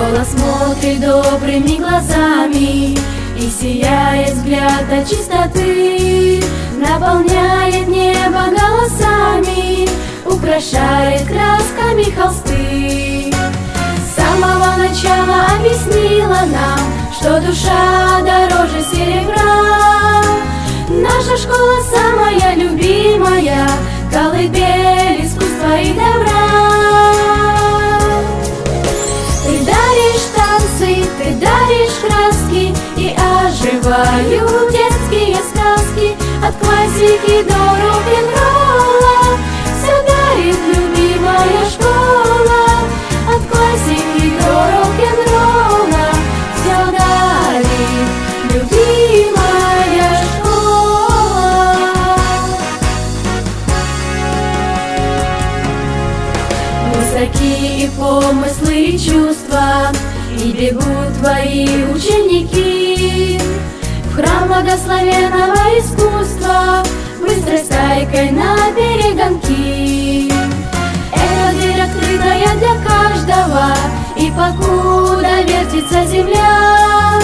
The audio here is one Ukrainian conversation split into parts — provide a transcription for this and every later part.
Школа смотрит добрыми глазами И сияет взгляд до чистоты Наполняет небо голосами Украшает красками холсты. С самого начала объяснила нам Что душа дороже серебра. Наша школа самая оживают детские сказки От классики до рок-н-ролла. Все дарит любимая школа От классики до рок-н-ролла. Все дарит любимая школа. Высокие помыслы и чувства И бегут твои ученики храм благословенного искусства. Быстрой стайкой на перегонки. Эта дверь открытая для каждого И покуда вертится земля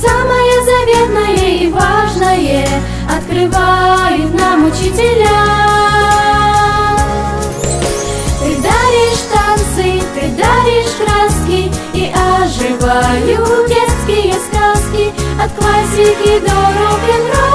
Самое заветное и важное Открывают нам учителя. Ты даришь танцы, ты даришь краски И оживают От классики до рок-н-ролла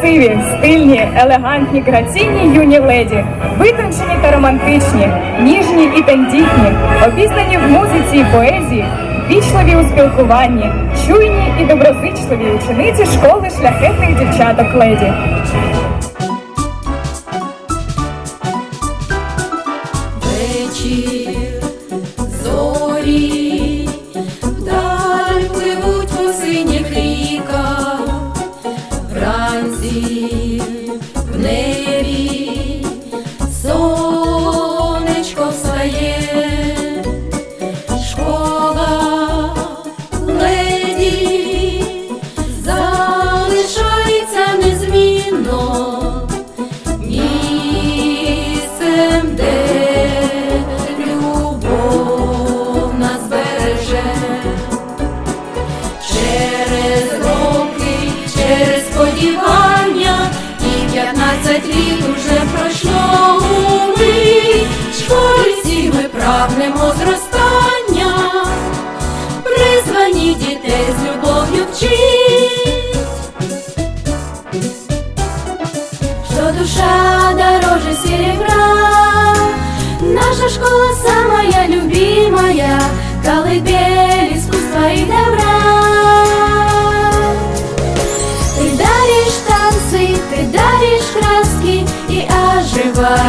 красиві, стильні, елегантні, граційні юні леді, витончені та романтичні, ніжні і тендітні, обізнані в музиці і поезії, вічливі у спілкуванні, чуйні і доброзичливі учениці школи шляхетних дівчаток леді.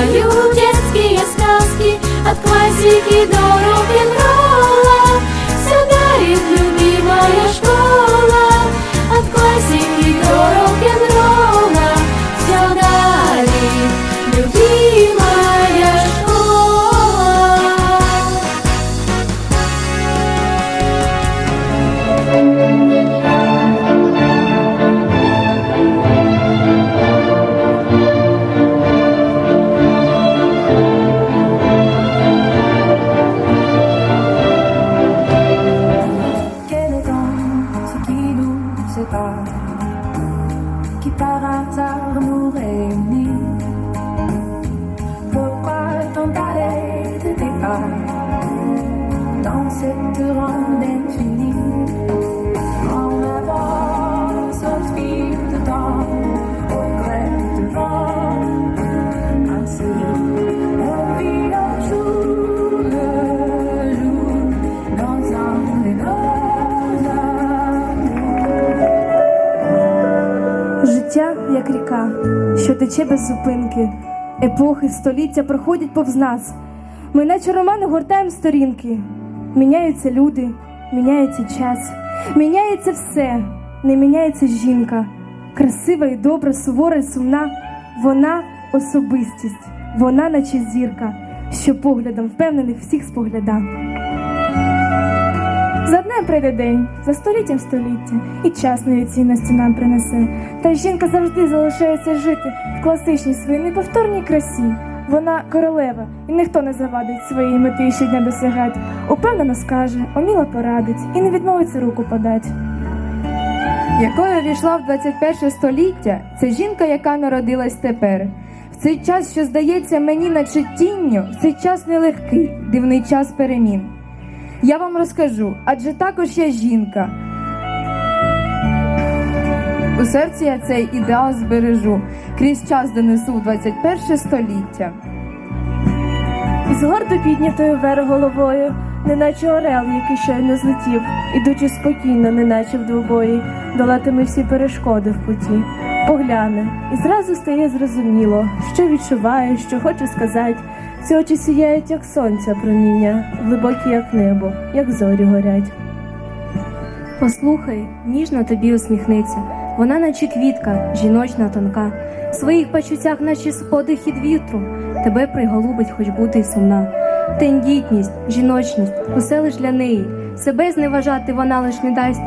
Оживают детские сказки От классики до рок-н-ролла qui par hasard nous réunit Pourquoi tant d'arrêts de départ dans cette ronde infinie що тече без зупинки. Епохи, століття проходять повз нас. Ми наче романи гортаємо сторінки. Міняються люди, міняється час, міняється все, не міняється жінка. Красива і добра, сувора і сумна. Вона особистість, вона наче зірка, що поглядом впевнених всіх спогляда. За днем прийде день, за століттям століття, і час нові цінності нам принесе. Та жінка завжди залишається жити в класичній своїй неповторній красі. Вона королева, і ніхто не завадить своєї мети щодня досягать. Упевнено скаже, уміло порадить і не відмовиться руку подать. якою війшла в 21 століття, це жінка, яка народилась тепер. В цей час, що здається мені наче тінню, в цей час нелегкий, дивний час перемін. Я вам розкажу, адже також я жінка. У серці я цей ідеал збережу, крізь час донесу в 21 століття. З гордо піднятою вверх головою, неначе орел, який щойно злетів, ідучи спокійно, неначе в двобої, долатиме всі перешкоди в путі. Погляне, і зразу стає зрозуміло, що відчуває, що хоче сказати. Ці очі сіяють, як сонця проміння, глибокі, як небо, як зорі горять. Послухай, ніжно тобі усміхнеться. Вона наче квітка, жіночна, тонка. В своїх почуттях, наче подих від вітру, тебе приголубить, хоч бути й сумна. Тендітність, жіночність, усе лиш для неї. Себе зневажати вона лиш не дасть.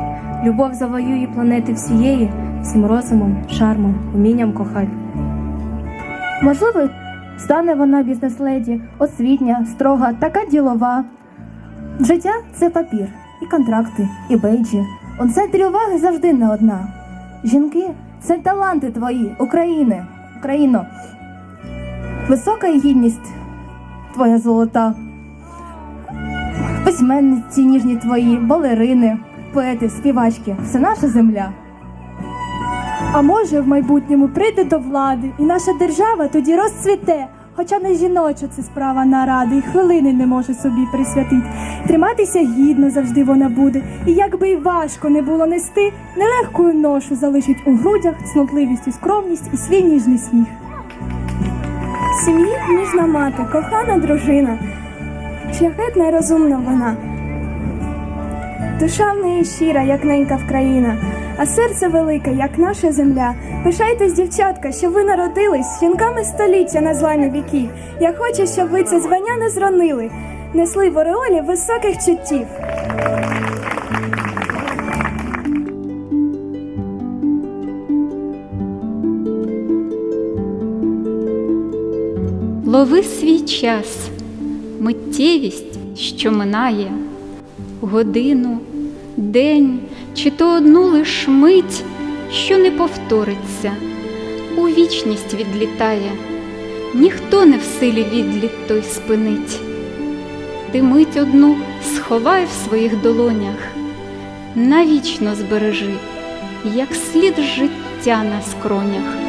Любов завоює планети всієї, всім розумом, шармом, умінням кохать. Можливо, стане вона бізнес-леді, освітня, строга, така ділова. Життя це папір, і контракти, і бейджі. У центрі уваги завжди не одна. Жінки це таланти твої, України, Україно. Висока гідність твоя золота. Письменниці ніжні твої, балерини, поети, співачки все наша земля. А може, в майбутньому прийде до влади, і наша держава тоді розцвіте. Хоча не жіноча це справа наради, і хвилини не може собі присвятить. Триматися гідно завжди вона буде, і як би й важко не було нести, нелегкою ношу залишить у грудях цнотливість і скромність і свій ніжний сміх. Сім'ї ніжна мати, кохана дружина, шляхетна й розумна вона. Душа в неї щира, як ненька Вкраїна, а серце велике, як наша земля. Пишайтесь, дівчатка, що ви народились жінками століття на зламі віків. Я хочу, щоб ви це звання не зронили, несли в ореолі високих чуттів. Лови свій час, миттєвість, що минає, годину, день, чи то одну лиш мить, що не повториться, у вічність відлітає, ніхто не в силі відліт той спинить. Ти мить одну сховай в своїх долонях, навічно збережи, як слід життя на скронях.